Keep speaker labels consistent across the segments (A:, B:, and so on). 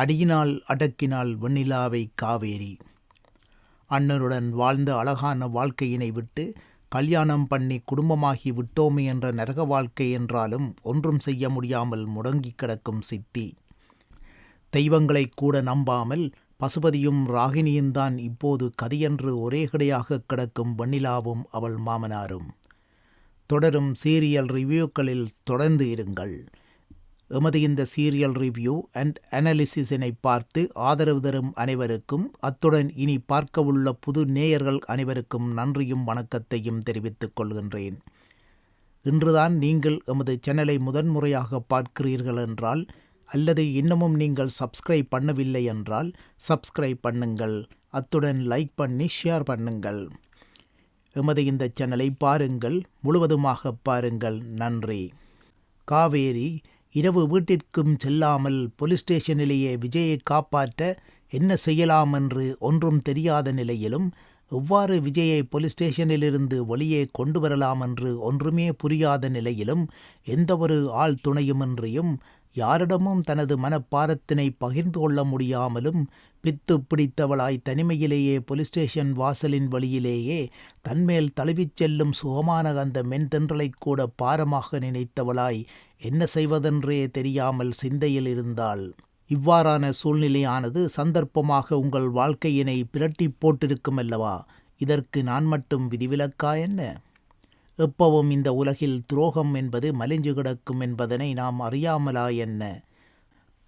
A: அடியினால் அடக்கினால் வெண்ணிலாவை காவேரி. அண்ணனுடன் வாழ்ந்த அழகான வாழ்க்கையினை விட்டு கல்யாணம் பண்ணி குடும்பமாகி விட்டோமே என்ற நரக வாழ்க்கை என்றாலும் ஒன்றும் செய்ய முடியாமல் முடங்கிக் கிடக்கும் சித்தி. தெய்வங்களை கூட நம்பாமல் பசுபதியும் ராகினியும்தான் இப்போது கதியென்று ஒரே கிடையாக கிடக்கும் வெண்ணிலாவும் அவள் மாமனாரும். தொடரும் சீரியல் ரிவ்யூக்களில் தொடர்ந்து இருங்கள். எமது இந்த சீரியல் ரிவ்யூ அண்ட் அனாலிசிஸினை பார்த்து ஆதரவு தரும் அனைவருக்கும் அத்துடன் இனி பார்க்கவுள்ள புது நேயர்கள் அனைவருக்கும் நன்றியும் வணக்கத்தையும் தெரிவித்துக் கொள்கின்றேன். இன்றுதான் நீங்கள் எமது சேனலை முதன்முறையாக பார்க்கிறீர்கள் என்றால் அல்லது இன்னமும் நீங்கள் சப்ஸ்கிரைப் பண்ணவில்லை என்றால் சப்ஸ்கிரைப் பண்ணுங்கள். அத்துடன் லைக் பண்ணி ஷேர் பண்ணுங்கள். எமது இந்த சேனலை பாருங்கள். முழுவதுமாக பாருங்கள். நன்றி. காவேரி இரவு வீட்டிற்கும் செல்லாமல் போலீஸ் ஸ்டேஷனிலேயே விஜயை காப்பாற்ற என்ன செய்யலாம் என்று ஒன்றும் தெரியாத நிலையிலும் எவ்வாறு விஜயை போலீஸ் ஸ்டேஷனிலிருந்து வெளியே கொண்டு வரலாம் என்று ஒன்றுமே புரியாத நிலையிலும் எந்தவொரு ஆள் துணையுமின்றியும் யாரிடமும் தனது மனப்பாரத்தினை பகிர்ந்து கொள்ள முடியாமலும் பித்து பிடித்தவளாய் தனிமையிலேயே போலீஸ் ஸ்டேஷன் வாசலின் வழியிலேயே தன்மேல் தழுவிச் செல்லும் சுகமான அந்த மென்தென்றலை கூட பாரமாக நினைத்தவளாய் என்ன செய்வதென்றே தெரியாமல் சிந்தையில் இருந்தாள். இவ்வாறான சூழ்நிலையானது சந்தர்ப்பமாக உங்கள் வாழ்க்கையினை பிரட்டி போட்டிருக்கும் அல்லவா? இதற்கு நான் மட்டும் விதிவிலக்கா என்ன? எப்பவும் இந்த உலகில் துரோகம் என்பது மலிஞ்சு கிடக்கும் என்பதனை நாம் அறியாமலா என்ன?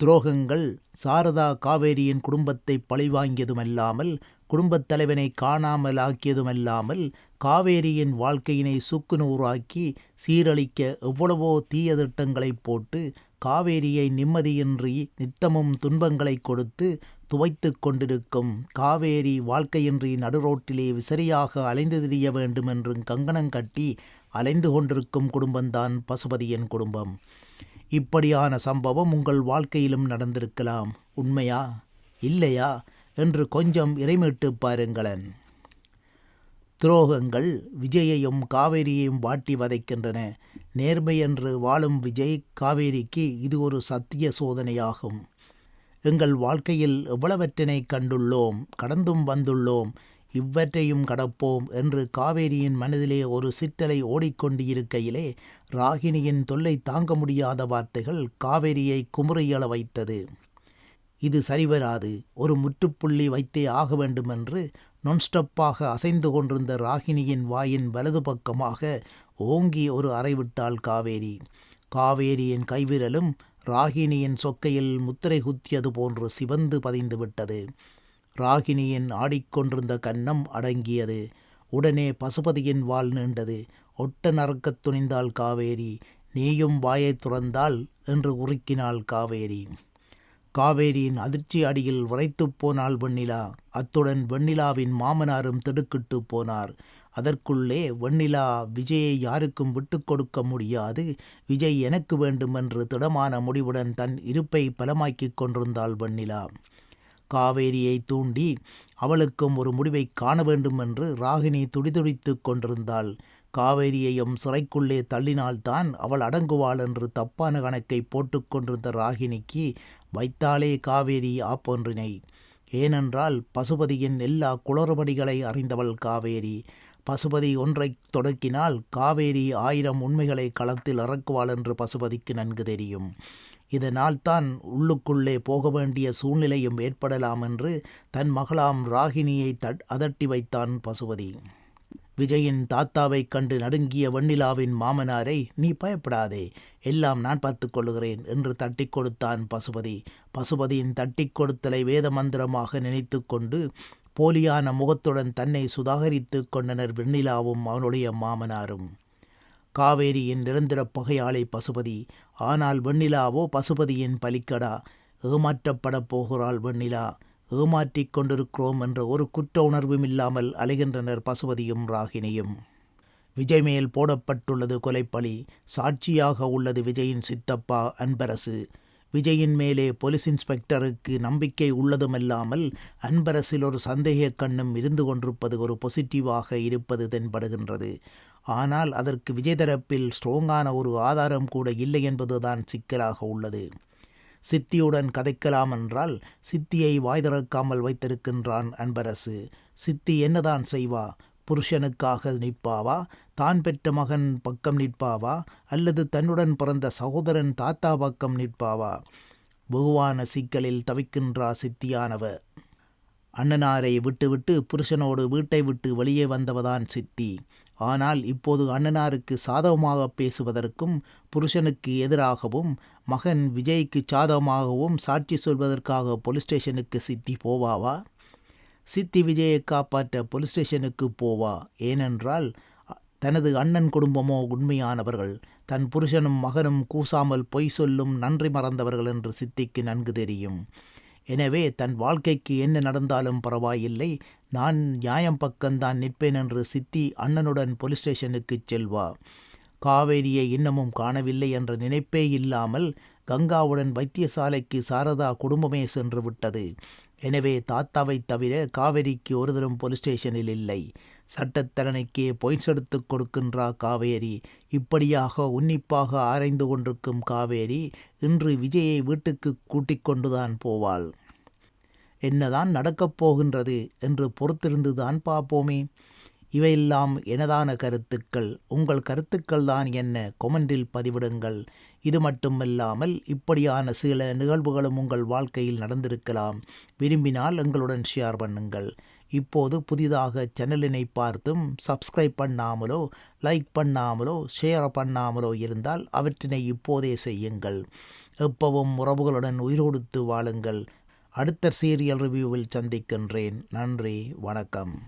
A: துரோகங்கள் சாரதா காவேரியின் குடும்பத்தை பழிவாங்கியதுமல்லாமல் குடும்பத் தலைவனை காணாமல் ஆக்கியதுமல்லாமல் காவேரியின் வாழ்க்கையினை சுக்குநூறாக்கி சீரழிக்க எவ்வளவோ தீய திட்டங்களை போட்டு காவேரியை நிம்மதியின்றி நித்தமும் துன்பங்களை கொடுத்து துவைத்து கொண்டிருக்கும் காவேரி வாழ்க்கையின்றி நடுரோட்டிலே விசரியாக அலைந்து திரிய வேண்டும் என்றும் கங்கணம் கட்டி அலைந்து கொண்டிருக்கும் குடும்பம்தான் பசுபதியின் குடும்பம். இப்படியான சம்பவம் உங்கள் வாழ்க்கையிலும் நடந்திருக்கலாம். உண்மையா? இல்லையா? என்று கொஞ்சம் இறைமிட்டு பாருங்களேன். துரோகங்கள் விஜயையும் காவேரியையும் வாட்டி வதைக்கின்றன. நேர்மை என்று வாழும் விஜய் காவேரிக்கு இது ஒரு சத்திய சோதனையாகும். எங்கள் வாழ்க்கையில் எவ்வளவற்றினை கண்டுள்ளோம் கடந்தும் வந்துள்ளோம் இவ்வற்றையும் கடப்போம் என்று காவேரியின் மனதிலே ஒரு சிற்றலை ஓடிக்கொண்டு இருக்கையிலே ராகினியின் தொல்லை தாங்க முடியாத வார்த்தைகள் காவேரியை குமுறையள வைத்தது. இது சரிவராது ஒரு முற்றுப்புள்ளி வைத்தே ஆக வேண்டுமென்று நொன்ஸ்டப்பாக அசைந்து கொண்டிருந்த ராகினியின் வாயின் வலது பக்கமாக ஓங்கி ஒரு அறைவிட்டாள் காவேரி. காவேரியின் கைவிரலும் ராகினியின் சொக்கையில் முத்திரை குத்தியது போன்று சிவந்து பதிந்து விட்டது. ராகினியின் ஆடிக்கொண்டிருந்த கன்னம் அடங்கியது. உடனே பசுபதியின் வால் நீண்டது. ஒட்ட நறுக்கத் துணிந்தாள் காவேரி. நீயும் வாயைத் துறந்தால் என்று உருக்கினாள் காவேரி. காவேரியின் அதிர்ச்சி அடியில் உரைத்துப் போனாள் வெண்ணிலா. அத்துடன் வெண்ணிலாவின் மாமனாரும் திடுக்கிட்டு போனார். அதற்குள்ளே வெண்ணிலா விஜயை யாருக்கும் விட்டு கொடுக்க முடியாது. விஜய் எனக்கு வேண்டும் என்று திடமான முடிவுடன் தன் இருப்பை பலமாக்கிக் கொண்டிருந்தாள் வெண்ணிலா. காவேரியை தூண்டி அவளுக்கும் ஒரு முடிவை காண வேண்டும் என்று ராகினி துடிதுடித்து கொண்டிருந்தாள். காவேரியையும் சிறைக்குள்ளே தள்ளினால்தான் அவள் அடங்குவாள் என்று தப்பான கணக்கை போட்டுக்கொண்டிருந்த ராகினிக்கு வைத்தாலே காவேரி ஆப்பொன்றினை. ஏனென்றால் பசுபதியின் எல்லா குளறுபடிகளை அறிந்தவள் காவேரி. பசுபதி ஒன்றை தொடக்கினால் காவேரி ஆயிரம் உண்மைகளை களத்தில் இறக்குவாள் என்று பசுபதிக்கு நன்கு தெரியும். இதனால் தான் உள்ளுக்குள்ளே போக வேண்டிய சூழ்நிலையும் ஏற்படலாம் என்று தன் மகளாம் ராகினியை தட் அதட்டி வைத்தான் பசுபதி. விஜயின் தாத்தாவைக் கண்டு நடுங்கிய வெண்ணிலாவின் மாமனாரை நீ பயப்படாதே எல்லாம் நான் பார்த்துக் கொள்ளுகிறேன் என்று தட்டி கொடுத்தான் பசுபதி. பசுபதியின் தட்டி கொடுத்தலை வேத மந்திரமாக நினைத்து கொண்டு போலியான முகத்துடன் தன்னை சுதாகரித்து கொண்டனர் வெண்ணிலாவும் அவனுடைய மாமனாரும். காவேரியின் நிரந்தர பகையாளை பசுபதி. ஆனால் வெண்ணிலாவோ பசுபதியின் பலிக்கடா? ஏமாற்றப்படப் போகிறாள் வெண்ணிலா. ஏமாற்றிக் கொண்டிருக்கிறோம் என்ற ஒரு குற்ற உணர்வும் இல்லாமல் அலைகின்றனர் பசுபதியும் ராகினியும். விஜய் மேல் போடப்பட்டுள்ளது கொலைப்பழி சாட்சியாக உள்ளது விஜயின் சித்தப்பா அன்பரசு. விஜயின் மேலே போலீஸ் இன்ஸ்பெக்டருக்கு நம்பிக்கை உள்ளதுமல்லாமல் அன்பரசில் ஒரு சந்தேக கண்ணும் இருந்து கொண்டிருப்பது ஒரு பொசிட்டிவாக இருப்பது தென்படுகின்றது. ஆனால் அதற்கு விஜய் தரப்பில் ஸ்ட்ராங்கான ஒரு ஆதாரம் கூட இல்லை என்பதுதான் சிக்கலாக உள்ளது. சித்தியுடன் கதைக்கலாம் என்றால் சித்தியை வாய் திறக்காமல் வைத்திருக்கின்றான் அன்பரசு. சித்தி என்னதான் செய்வா? புருஷனுக்காக நிற்பாவா? தான் பெற்ற மகன் பக்கம் நிற்பாவா? அல்லது தன்னுடன் பிறந்த சகோதரன் தாத்தா பக்கம் நிற்பாவா? வெகுவான சிக்கலில் தவிக்கின்றா சித்தியானவ அண்ணனாரை விட்டுவிட்டு புருஷனோடு வீட்டை விட்டு வெளியே வந்தவதான் சித்தி. ஆனால் இப்போது அண்ணனாருக்கு சாதகமாக பேசுவதற்கும் புருஷனுக்கு எதிராகவும் மகன் விஜய்க்கு சாதகமாகவும் சாட்சி சொல்வதற்காக போலீஸ் ஸ்டேஷனுக்கு சித்தி போவாவா? சித்தி விஜயை காப்பாற்ற போலீஸ் ஸ்டேஷனுக்கு போவா? ஏனென்றால் தனது அண்ணன் குடும்பமோ உண்மையானவர்கள். தன் புருஷனும் மகனும் கூசாமல் பொய் சொல்லும் நன்றி மறந்தவர்கள் என்று சித்திக்கு நன்கு தெரியும். எனவே தன் வாழ்க்கைக்கு என்ன நடந்தாலும் பரவாயில்லை. நான் நியாயம் பக்கம்தான் நிற்பேன் என்று சித்தி அண்ணனுடன் போலீஸ் ஸ்டேஷனுக்கு செல்வா. காவேரியை இன்னமும் காணவில்லை என்ற நினைப்பே இல்லாமல் கங்காவுடன் வைத்தியசாலைக்கு சாரதா குடும்பமே சென்று விட்டது. எனவே தாத்தாவை தவிர காவேரிக்கு ஒருதரும் போலீஸ் ஸ்டேஷனில் இல்லை. சட்டத்தரணைக்கே பொய்ஸ் எடுத்து கொடுக்கின்றா காவேரி. இப்படியாக உன்னிப்பாக ஆராய்ந்து கொண்டிருக்கும் காவேரி இன்று விஜயை வீட்டுக்கு கூட்டிக் கொண்டுதான் போவாள். என்னதான் நடக்கப் போகின்றது என்று பொறுத்திருந்துதான் பார்ப்போமே. இவையெல்லாம் எனதான கருத்துக்கள். உங்கள் கருத்துக்கள் தான் என்ன? கொமெண்டில் பதிவிடுங்கள். இது மட்டுமல்லாமல் இப்படியான சில நிகழ்வுகளும் உங்கள் வாழ்க்கையில் நடந்திருக்கலாம். விரும்பினால் எங்களுடன் ஷேர் பண்ணுங்கள். இப்போது புதிதாக சேனலினை பார்த்தும் சப்ஸ்கிரைப் பண்ணாமலோ லைக் பண்ணாமலோ ஷேர் பண்ணாமலோ இருந்தால் அவற்றினை இப்போதே செய்யுங்கள். எப்பவும் உறவுகளுடன் உயிரோடுத்து வாழுங்கள். அடுத்த சீரியல் ரிவ்யூவில் சந்திக்கின்றேன். நன்றி வணக்கம்.